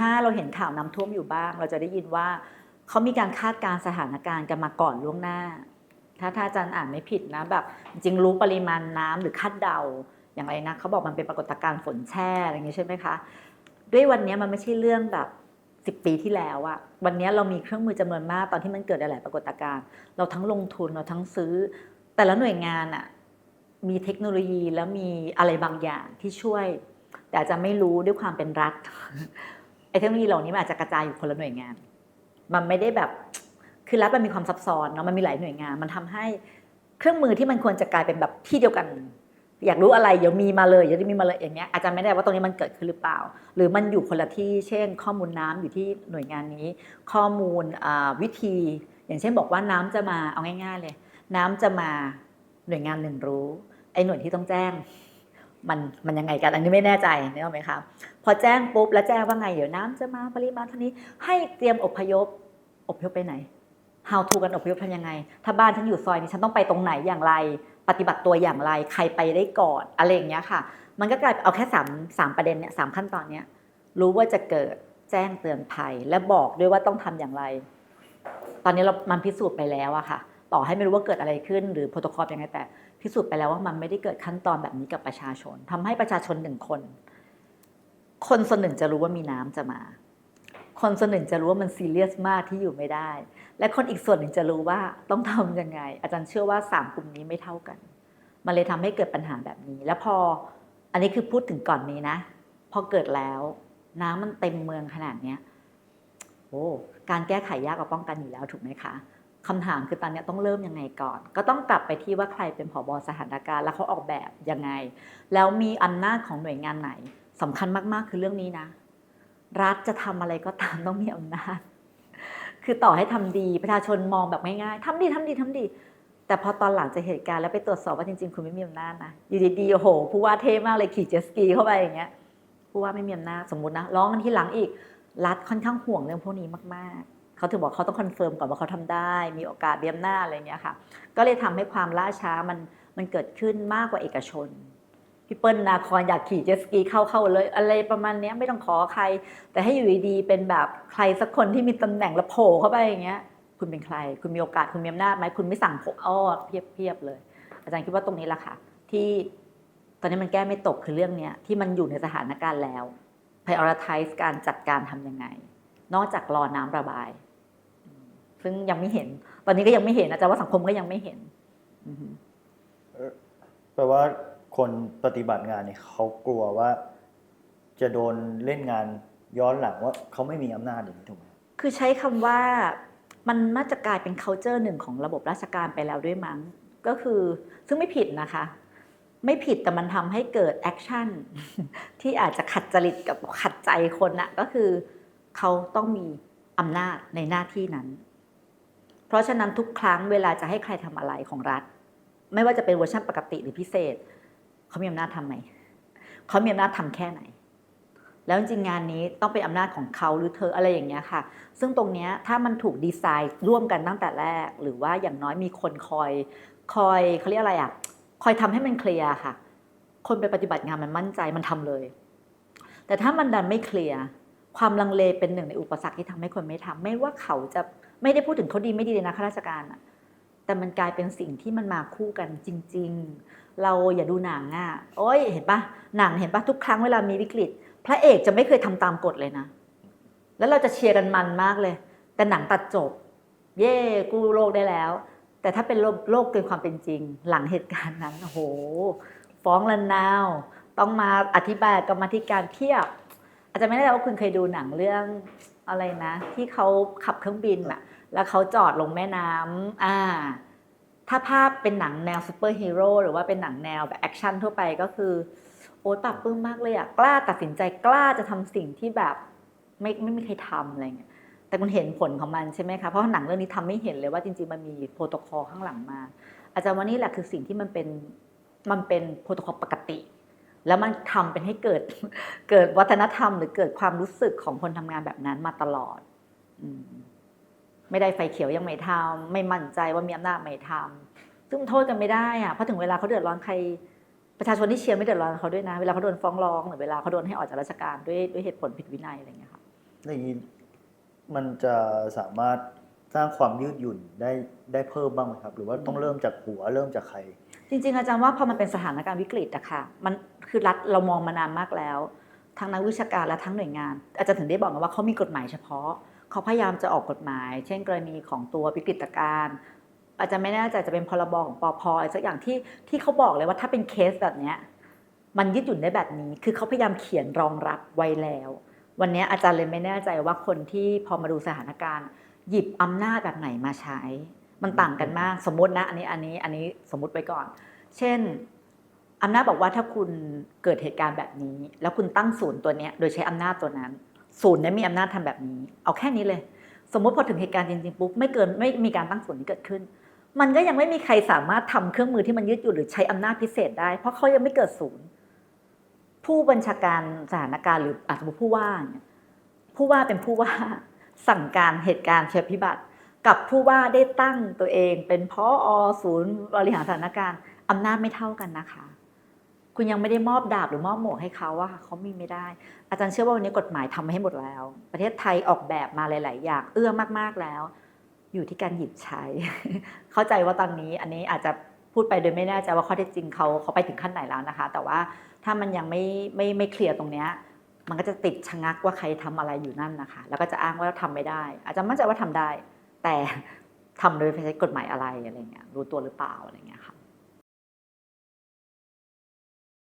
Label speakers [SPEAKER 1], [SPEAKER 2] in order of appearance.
[SPEAKER 1] ถ้าเราเห็นข่าวน้ำท่วมอยู่บ้าง เราจะได้ยินว่าเขามีการคาดการสถานการณ์กันมาก่อนล่วงหน้า ถ้าถ้าอาจารย์อ่านไม่ผิดนะแบบจริงรู้ปริมาณน้ำหรือคาดเดาอย่างไรนะเขาบอกมันเป็นปรากฏการณ์ฝนแช่อะไรอย่างนี้ใช่ไหมคะด้วยวันนี้มันไม่ใช่เรื่องแบบสิบปีที่แล้วอะวันนี้เรามีเครื่องมือจำนวนมากตอนที่มันเกิดหลายปรากฏการณ์เราทั้งลงทุนเราทั้งซื้อ แต่ละหน่วยงานอะมีเทคโนโลยีแล้วมีอะไรบางอย่างที่ช่วย แต่จะไม่รู้ด้วยความเป็นรัฐ ไอ้เทคโนโลยีเหล่านี้มันอาจจะกระจายอยู่คนละหน่วยงาน มันไม่ได้แบบคือรัฐมันมีความซับซ้อนเนาะมันมีหลายหน่วยงาน มันทำให้เครื่องมือที่มันควรจะกลายเป็นแบบที่เดียวกัน อยากรู้อะไรเดี๋ยวมีมาเลยเดี๋ยวมีมาเลยอย่างเงี้ยอาจจะไม่ได้ว่าตรงนี้มันเกิดขึ้นหรือเปล่า หรือมันอยู่คนละที่ เช่น ข้อมูลน้ำอยู่ที่หน่วยงานนี้ ข้อมูลวิธี อย่างเช่นบอกว่าน้ำจะมาเอาง่าย ๆ เลย น้ำจะมาหน่วยงานหนึ่งรู้ไอ้หน่วยที่ต้องแจ้ง มันมันยังไงกันอันนี้ไม่แน่ใจนึกออกไหมคะพอแจ้งปุ๊บแล้วแจ้งว่าไงเดี๋ยวน้ำจะมาปริมาณเท่านี้ให้เตรียมอพยพอพยพไปไหน how to กันอพยพทำยังไง ถ้าบ้านฉันอยู่ซอยนี้ฉันต้องไปตรงไหนอย่างไร ปฏิบัติตัวอย่างไร ใครไปได้ก่อนอะไรอย่างเงี้ยค่ะ มันก็กลายเอาแค่สามสามประเด็นเนี่ยสามขั้นตอนเนี้ยรู้ว่าจะเกิดแจ้งเตือนภัย และบอกด้วยว่าต้องทำอย่างไร ตอนนี้เรามันพิสูจน์ไปแล้วอะค่ะ ต่อให้ไม่รู้ว่าเกิดอะไรขึ้น หรือโปรโตคอลยังไงแต่ พิสูจน์ไปแล้วว่ามันไม่ได้เกิดขั้นตอนแบบนี้กับประชาชนทำให้ประชาชนหนึ่งคน คนส่วนหนึ่งจะรู้ว่ามีน้ำจะมา คนส่วนหนึ่งจะรู้ว่ามันซีเรียสมากที่อยู่ไม่ได้ และคนอีกส่วนหนึ่งจะรู้ว่าต้องทำยังไง อาจารย์เชื่อว่าสามกลุ่มนี้ไม่เท่ากันมันเลยทำให้เกิดปัญหาแบบนี้ แล้วพออันนี้คือพูดถึงก่อนนี้นะ พอเกิดแล้วน้ำมันเต็มเมืองขนาดเนี้ยโอ้การแก้ไขยากกว่าป้องกันอยู่แล้วถูกไหมคะ คำถามคือตอนนี้ต้องเริ่มยังไงก่อน ก็ต้องกลับไปที่ว่าใครเป็นผอบสถานการณ์ แล้วเขาออกแบบยังไง แล้วมีอำนาจของหน่วยงานไหนสำคัญมากๆ คือเรื่องนี้นะ รัฐจะทำอะไรก็ตามต้องมีอำนาจ คือต่อให้ทำดีประชาชนมองแบบง่ายๆทำดีทำดีทำดี แต่พอตอนหลังจะเหตุการณ์แล้วไปตรวจสอบว่าจริงๆ คุณไม่มีอำนาจนะอยู่ดีๆโอ้โหผู้ว่าเท่มากเลยขี่เจสกีเข้าไปอย่างเงี้ยผู้ว่าไม่มีอำนาจสมมตินะร้องกันที่หลังอีก รัฐค่อนข้างห่วงเรื่องพวกนี้มากๆ เขาถึงบอกเขาต้องคอนเฟิร์มก่อนว่าเขาทำได้ มีโอกาสมีอำนาอะไรเงี้ยค่ะ ก็เลยทำให้ความล่าช้ามันมันเกิดขึ้นมากกว่าเอกชนพี่เปิ้ลนาคอนอยากขี่เจ็ตสกีเข้าเข้าเลย อะไรประมาณนี้ไม่ต้องขอใคร แต่ให้อยู่ดีๆเป็นแบบใครสักคนที่มีตำแหน่งแล้วโผล่เข้าไปอย่างเงี้ย คุณเป็นใคร คุณมีโอกาสคุณมีอำนาจไหมคุณไม่สั่งผมอ้อเพียบเเลย อาจารย์คิดว่าตรงนี้แหละค่ะ ที่ตอนนี้มันแก้ไม่ตกคือเรื่องเนี้ยที่มันอยู่ในสถานการณ์แล้ว prioritize การจัดการทำยังไง นอกจากรอน้ำระบาย ซึ่งยังไม่เห็น ตอนนี้ก็ยังไม่เห็นอาจารย์ว่าสังคมก็ยังไม่เห็นอือฮึ
[SPEAKER 2] แปลว่าคนปฏิบัติงานเนี่ยเขากลัวว่า จะโดนเล่นงานย้อนหลังว่าเขาไม่มีอำนาจอย่างนี้ถูกไหม
[SPEAKER 1] คือใช้คำว่ามันน่าจะกลายเป็น culture หนึ่งของระบบราชการไปแล้วด้วยมั้ง ก็คือซึ่งไม่ผิดนะคะ ไม่ผิดแต่มันทำให้เกิดแอคชั่นที่อาจจะขัดจริตกับขัดใจคนนะก็คือเขาต้องมีอำนาจในหน้าที่นั้น เพราะฉะนั้นทุกครั้งเวลาจะให้ใครทำอะไรของรัฐ ไม่ว่าจะเป็นเวอร์ชันปกติหรือพิเศษเขามีอำนาจทำไหมเขามีอำนาจทำแค่ไหน แล้วจริงงานนี้ต้องเป็นอำนาจของเขาหรือเธออะไรอย่างเงี้ยค่ะ ซึ่งตรงเนี้ยถ้ามันถูกดีไซน์ร่วมกันตั้งแต่แรก หรือว่าอย่างน้อยมีคนคอย คอยเขาเรียกอะไรอะคอยทำให้มันเคลียร์ค่ะ คนไปปฏิบัติงานมันมั่นใจมันทำเลย แต่ถ้ามันดันไม่เคลียร์ ความลังเลเป็นหนึ่งในอุปสรรคที่ทำให้คนไม่ทำไม่ว่าเขาจะไม่ได้พูดถึงเขาดีไม่ดีเลยนะข้าราชการอะแต่มันกลายเป็นสิ่งที่มันมาคู่กันจริง ๆ เราอย่าดูหนังอะโอ้ยเห็นปะหนังเห็นปะทุกครั้งเวลามีวิกฤต พระเอกจะไม่เคยทำตามกฎเลยนะ แล้วเราจะเชียร์กันมันมากเลย แต่หนังตัดจบ เย่กู้โลกได้แล้ว แต่ถ้าเป็นโลกโลกเกินความเป็นจริง หลังเหตุการณ์นั้นโอ้โห ฟ้องลันนาว ต้องมาอธิบายกรรมธิการเทียบ อาจจะไม่แน่ใจว่าคุณเคยดูหนังเรื่องอะไรนะ ที่เขาขับเครื่องบินอะแล้วเขาจอดลงแม่น้ำอ่า ถ้าภาพเป็นหนังแนวซูเปอร์ฮีโร่หรือว่าเป็นหนังแนวแบบแอคชั่นทั่วไปก็คือ โอ๊ตปรับปลื้มมากเลยอะกล้าตัดสินใจกล้าจะทำสิ่งที่แบบไม่ไม่มีใครทำอะไรเงี้ยแต่คุณเห็นผลของมันใช่ไหมคะ เพราะหนังเรื่องนี้ทำไม่เห็นเลยว่าจริงๆ มันมีโปรโตคอลข้างหลังมา อาจารย์ว่านี่แหละคือสิ่งที่มันเป็นมันเป็นโปรโตคอลปกติ แล้วมันทำเป็นให้เกิดเกิดวัฒนธรรม หรือเกิดความรู้สึกของคนทำงานแบบนั้นมาตลอดอไม่ได้ไฟเขียวยังไม่ทำไม่มั่นใจว่ามีอำนาจไม่ทำซึ่งโทษกันไม่ได้อะเพราะถึงเวลาเขาเดือดร้อนใคร ประชาชนที่เชียร์ไม่เดือดร้อนเขาด้วยนะ เวลาเขาโดนฟ้องร้องหรือเวลาเขาโดนให้ออกจากราชการด้วยด้วยเหตุผลผิดวินัยอะไรอย่างเงี้ยค่ะ
[SPEAKER 2] อย่างนี้มันจะสามารถสร้างความยืดหยุ่นได้ได้เพิ่มบ้างไหมครับ หรือว่าต้องเริ่มจากหัวเริ่มจากใคร
[SPEAKER 1] จริงๆ อาจารย์ว่าพอมันเป็นสถานการณ์วิกฤตอะค่ะมันคือรัฐเรามองมานานมากแล้ว ทั้งนักวิชาการและทั้งหน่วยงาน อาจารย์ถึงได้บอกว่าเขามีกฎหมายเฉพาะ เขาพยายามจะออกกฎหมาย เช่น กรณีของตัววิกฤตการณ์อาจจะไม่แน่ใจจะเป็นพรบของปอพอะไรสักอย่างที่ที่เขาบอกเลยว่าถ้าเป็นเคสแบบเนี้ยมันยืดหยุ่นได้แบบนี้ คือเขาพยายามเขียนรองรับไว้แล้ว วันนี้อาจารย์เลยไม่แน่ใจว่าคนที่พอมาดูสถานการณ์ หยิบอำนาจแบบไหนมาใช้ มันต่างกันมากสมมตินะ อันนี้อันนี้อันนี้สมมติไปก่อน เช่นอำนาจบอกว่าถ้าคุณเกิดเหตุการณ์แบบนี้ แล้วคุณตั้งศูนย์ตัวเนี้ยโดยใช้อำนาจตัวนั้น ศูนย์เนี้มีอำนาจทำแบบนี้ เอาแค่นี้เลย สมมติพอถึงเหตุการณ์จริงๆปุ๊บไม่เกินไม่มีการตั้งศูนย์นี้เกิดขึ้น มันก็ยังไม่มีใครสามารถทำเครื่องมือที่มันยืดหยุ่นหรือใช้อำนาจพิเศษได้ เพราะเขายังไม่เกิดศูนย์ผู้บัญชาการสถานการณ์หรืออาสมมติผู้ว่าเนี่ยผู้ว่าเป็นผู้ว่าสั่งการเหตุการณ์เชิญพิบัติ กับผู้ว่าได้ตั้งตัวเองเป็นพออศูนย์บริหารสถานการณ์อำนาจไม่เท่ากันนะคะ คุณยังไม่ได้มอบดาบหรือมอบหมวกให้เขาว่าเขามีไม่ได้ อาจารย์เชื่อว่าวันนี้กฎหมายทำให้หมดแล้ว ประเทศไทยออกแบบมาหลาย ๆ อย่างเอื้อมากๆแล้ว อยู่ที่การหยิบใช้ เข้าใจว่าตอนนี้อันนี้อาจจะพูดไปโดยไม่แน่ใจว่าข้อเท็จจริงเขาเขาไปถึงขั้นไหนแล้วนะคะ แต่ว่าถ้ามันยังไม่ไม่ไม่เคลียร์ตรงเนี้ยมันก็จะติดชะงักว่าใครทำอะไรอยู่นั่นนะคะ แล้วก็จะอ้างว่าทำไม่ได้ อาจจะมั่นใจว่าทำได้ แต่ทำโดยใช้กฎหมายอะไรอะไรเงี้ยรู้ตัวหรือเปล่าอะไรเงี้ยค่ะ